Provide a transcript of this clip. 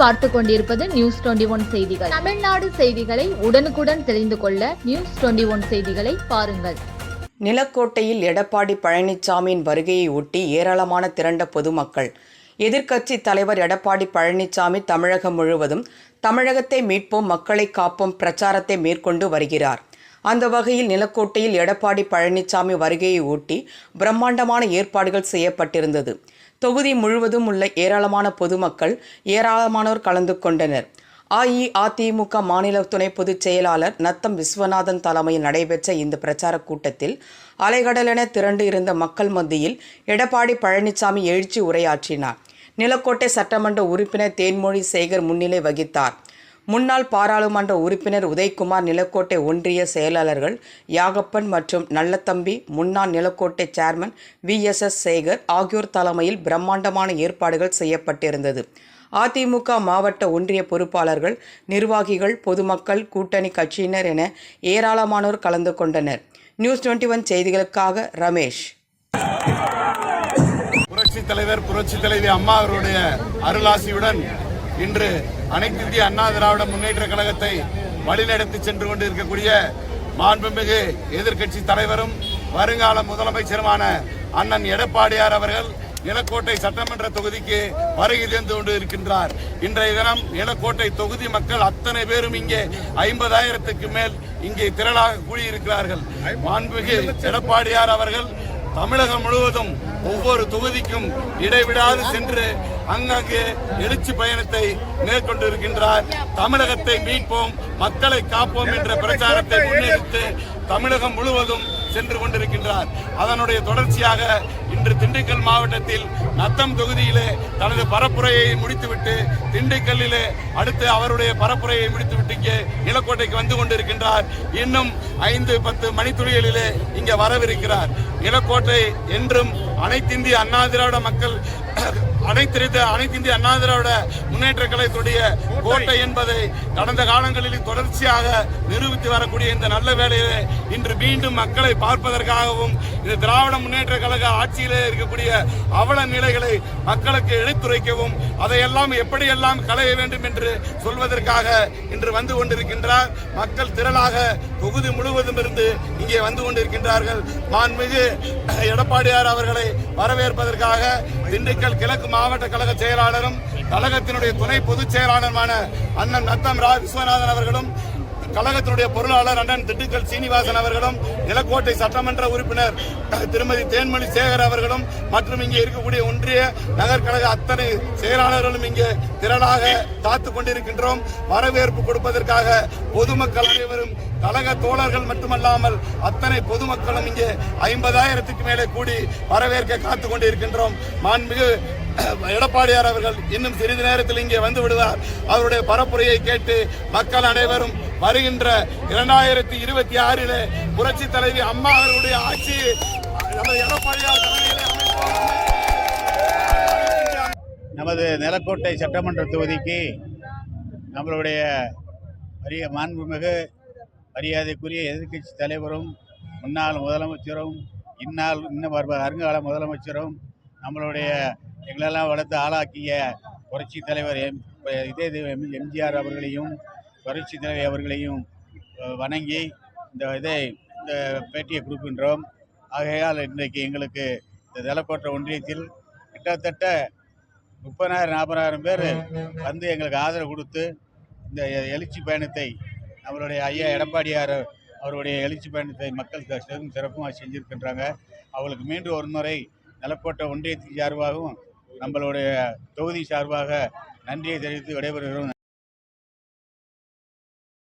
பார்த்து கொண்டிருப்பது news twenty one செய்திகள். தமிழ்நாடு செய்திகளை உடனுக்குடன் தெரிந்து கொள்ள நியூஸ் டுவெண்டி ஒன் செய்திகளை பாருங்கள். நிலக்கோட்டையில் எடப்பாடி பழனிசாமியின் வருகையை ஒட்டி ஏராளமான திரண்ட பொதுமக்கள். எதிர்க்கட்சி தலைவர் எடப்பாடி பழனிசாமி தமிழகம் முழுவதும் தமிழகத்தை மீட்போம் மக்களை காப்போம் பிரச்சாரத்தை மேற்கொண்டு வருகிறார். அந்த வகையில் நிலக்கோட்டையில் எடப்பாடி பழனிசாமி வருகையை ஒட்டி பிரம்மாண்டமான ஏற்பாடுகள் செய்யப்பட்டிருந்தது. தொகுதி முழுவதும் உள்ள ஏராளமான பொதுமக்கள் ஏராளமானோர் கலந்து கொண்டனர். அஇஅதிமுக மாநில துணை பொதுச் செயலாளர் நத்தம் விஸ்வநாதன் தலைமையில் நடைபெற்ற இந்த பிரச்சார கூட்டத்தில் அலைகடலென திரண்டு இருந்த மக்கள் மத்தியில் எடப்பாடி பழனிசாமி எழுச்சி உரையாற்றினார். நிலக்கோட்டை சட்டமன்ற உறுப்பினர் தேன்மொழி சேகர் முன்னிலை வகித்தார். முன்னாள் பாராளுமன்ற உறுப்பினர் உதயகுமார் நிலக்கோட்டை ஒன்றிய செயலாளர்கள் யாகப்பன் மற்றும் நல்லத்தம்பி முன்னாள் Nilakottai chairman V. S. S. Sekar ஆகியோர் தலைமையில் பிரம்மாண்டமான ஏற்பாடுகள் செய்யப்பட்டிருந்தது. அதிமுக மாவட்ட ஒன்றிய பொறுப்பாளர்கள் நிர்வாகிகள் பொதுமக்கள் கூட்டணி கட்சியினர் என ஏராளமானோர் கலந்து கொண்டனர். நியூஸ் டுவெண்ட்டி ஒன் செய்திகளுக்காக ரமேஷ். புரட்சி தலைவர் புரட்சி தலைவி அம்மா அவருடைய அருளாசியுடன் இன்று அனைத்து இந்திய அண்ணா திராவிட முன்னேற்ற கழகத்தை வழிநடத்தி சென்று கொண்டு இருக்கக்கூடிய மாண்புமிகு எதிர்க்கட்சி தலைவரும் வருங்கால முதலமைச்சருமான அண்ணன் எடப்பாடியார் அவர்கள் நிலக்கோட்டை சட்டமன்ற தொகுதிக்கு வருகை தந்து கொண்டு இருக்கின்றார் இன்றைய தினம் நிலக்கோட்டை தொகுதி மக்கள் அத்தனை பேரும் இங்கே ஐம்பதாயிரத்துக்கு மேல் இங்கே திரளாக கூடியிருக்கிறார்கள். மாண்புமிகு எடப்பாடியார் அவர்கள் தமிழகம் முழுவதும் ஒவ்வொரு தொகுதிக்கும் இடைவிடாது சென்று அங்கங்கே எழுச்சி பயணத்தை மேற்கொண்டிருக்கின்றார். தமிழகத்தை மீட்போம் மக்களை காப்போம் என்ற பிரச்சாரத்தை முன்னெடுத்து தமிழகம் முழுவதும் சென்று கொண்டிருக்கின்றார். அதனுடைய தொடர்ச்சியாக இன்று திண்டுக்கல் மாவட்டத்தில் நத்தம் தொகுதியிலே தனது பரப்புரையை முடித்துவிட்டு திண்டுக்கல்லிலே அடுத்து அவருடைய பரப்புரையை முடித்துவிட்டு இங்கே நிலக்கோட்டைக்கு வந்து கொண்டிருக்கின்றார். இன்னும் ஐந்து பத்து மணித்துளிகளிலே இங்கே வரவிருக்கிறார். நிலக்கோட்டை என்றும் அனைத்திந்திய அண்ணா திராவிட மக்கள் அனைத்து அனைத்து இந்திய அண்ணா திராவிட முன்னேற்ற கழகத்துடைய கோட்டை என்பதை கடந்த காலங்களில் தொடர்ச்சியாக நிரூபித்து வரக்கூடிய இந்த நல்ல வேலையிலே இன்று மீண்டும் மக்களை பார்ப்பதற்காகவும் இந்த திராவிட முன்னேற்ற கழக ஆட்சியிலே இருக்கக்கூடிய அவல நிலைகளை மக்களுக்கு எடுத்துரைக்கவும் அதையெல்லாம் எப்படியெல்லாம் களைய வேண்டும் என்று சொல்வதற்காக இன்று வந்து கொண்டிருக்கின்றார். மக்கள் திரளாக தொகுதி முழுவதும் இருந்து இங்கே வந்து கொண்டிருக்கின்றார்கள். மாண்புமிகு எடப்பாடியார் அவர்களை வரவேற்பதற்காக திண்டுக்கல் கிழக்கு மாவட்ட கழக செயலாளரும் கழகத்தினுடைய துணை பொதுச் செயலாளருமான அண்ணன் நத்தம் ரா விஸ்வநாதன் அவர்களும் கழகத்தினுடைய பொருளாளர் அண்ணன் திண்டுக்கல் சீனிவாசன் அவர்களும் நிலக்கோட்டை சட்டமன்ற உறுப்பினர் திருமதி தேன்மொழி சேகர் அவர்களும் மற்றும் இங்கே இருக்கக்கூடிய ஒன்றிய நகர்கழக அத்தனை செயலாளர்களும் இங்கே திரளாக காத்து கொண்டிருக்கின்றோம். வரவேற்பு கொடுப்பதற்காக பொதுமக்கள் அனைவரும் கழக தோழர்கள் மட்டுமல்லாமல் அத்தனை பொதுமக்களும் இங்கே ஐம்பதாயிரத்துக்கு மேலே கூடி வரவேற்க காத்து கொண்டிருக்கின்றோம். மாண்புமிகு எடப்பாடியார் அவர்கள் இன்னும் சிறிது நேரத்தில் இங்கே வந்து விடுவார். அவருடைய பரப்புரையை கேட்டு மக்கள் அனைவரும் வருகின்ற இரண்டாயிரத்தி இருபத்தி ஆறில் புரட்சி தலைவி அம்மா அவர்களுடைய ஆட்சி நமது எடப்பாடியார் தலைமையிலே நமது நிலக்கோட்டை சட்டமன்ற தொகுதிக்கு நம்மளுடைய அரிய மாண்புமிகு மரியாதைக்குரிய எதிர்க்கட்சி தலைவரும் முன்னாள் முதலமைச்சரும் இந்நாள் இன்னும் வருவ முதலமைச்சரும் நம்மளுடைய எங்களெல்லாம் வளர்த்து ஆளாக்கிய புரட்சி தலைவர் எம் இதே எம்ஜிஆர் அவர்களையும் புரட்சி தலைவி அவர்களையும் வணங்கி இந்த இதை இந்த பேட்டியை கொடுக்கின்றோம். ஆகையால் இன்றைக்கு எங்களுக்கு இந்த நிலக்கோட்டை ஒன்றியத்தில் கிட்டத்தட்ட முப்பதாயிரம் நாற்பதாயிரம் பேர் வந்து எங்களுக்கு ஆதரவு கொடுத்து இந்த எழுச்சி பயணத்தை நம்மளுடைய ஐயா எடப்பாடியார் அவருடைய எழுச்சி பயணத்தை மக்கள் த- சிறப்பும் சிறப்புமாக செஞ்சுருக்கின்றாங்க. அவங்களுக்கு மீண்டும் ஒரு முறை நிலக்கோட்டை ஒன்றியத்தின் சார்பாகவும் நம்மளுடைய தொகுதி சார்பாக நன்றியை தெரிவித்து விடைபெறுகிறோம்.